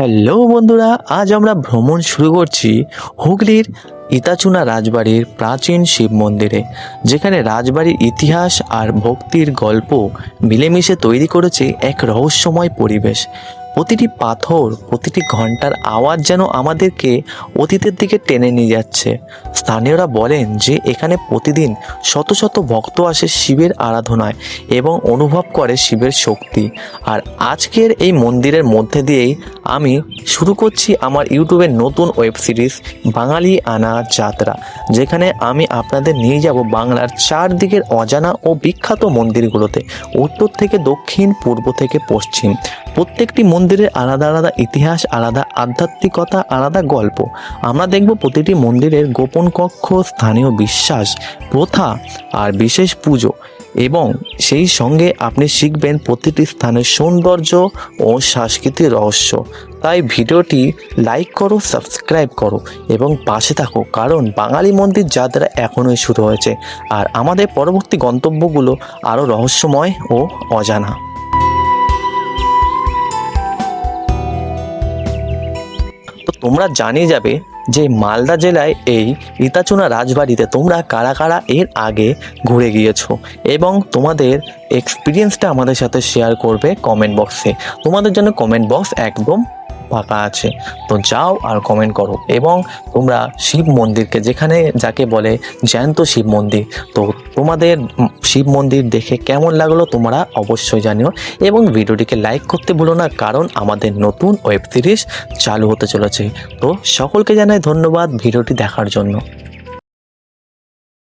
Hello বন্ধুরা, আজ আমরা ভ্রমণ শুরু করছি হুগলির ইতাচুনা রাজবাড়ির প্রাচীন শিব মন্দিরে, যেখানে রাজবাড়ির ইতিহাস আর ভক্তির গল্প মিলেমিশে তৈরি করেছে এক রহস্যময় পরিবেশ। প্রতিটি পাথর, প্রতিটি ঘণ্টার আওয়াজ যেন আমাদেরকে অতীতের দিকে টেনে নিয়ে যাচ্ছে। স্থানীয়রা বলেন যে, এখানে প্রতিদিন শত শত ভক্ত আসে শিবের আরাধনায় এবং অনুভব করে শিবের শক্তি। আর আজকের এই মন্দিরের মধ্যে দিয়েই আমি শুরু করছি আমার ইউটিউবের নতুন ওয়েব সিরিজ, বাঙালি আনা যাত্রা, যেখানে আমি আপনাদের নিয়ে যাব বাংলার চারদিকের অজানা ও বিখ্যাত মন্দিরগুলোতে, উত্তর থেকে দক্ষিণ, পূর্ব থেকে পশ্চিম। প্রত্যেকটি মন্দিরের আলাদা আলাদা ইতিহাস, আলাদা আধ্যাত্মিকতা, আলাদা গল্প। আমরা দেখব প্রতিটি মন্দিরের গোপন কক্ষ, স্থানীয় বিশ্বাস, প্রথা আর বিশেষ পুজো। এবং সেই সঙ্গে আপনি শিখবেন প্রতিটি স্থানের সৌন্দর্য ও সাংস্কৃতিক রহস্য। তাই ভিডিওটি লাইক করো, সাবস্ক্রাইব করো এবং পাশে থাকো, কারণ বাঙালি মন্দির যাত্রা এখনোই শুরু হয়েছে। আর আমাদের পরবর্তী গন্তব্যগুলো আরও রহস্যময় ও অজানা। তোমরা জানিয়ে যাবে যে মালদা জেলায় এই ইতাচুনা রাজবাড়িতে তোমরা কারা কারা এর আগে ঘুরে গিয়েছো এবং তোমাদের এক্সপিরিয়েন্সটা আমাদের সাথে শেয়ার করবে কমেন্ট বক্সে তোমাদের জন্য কমেন্ট বক্স একদম ফাঁকা আছে। তো যাও আর কমেন্ট করো। এবং তোমরা শিব মন্দিরকে যেখানে যাকে বলে জ্যান্ত শিব মন্দির, তো তোমাদের শিব মন্দির দেখে কেমন লাগল তোমরা অবশ্যই জানিও। এবং ভিডিওটিকে লাইক করতে ভুলো না, কারণ আমাদের নতুন ওয়েব সিরিজ চালু হতে চলেছে। তো সকলকে জানাই ধন্যবাদ ভিডিওটি দেখার জন্য।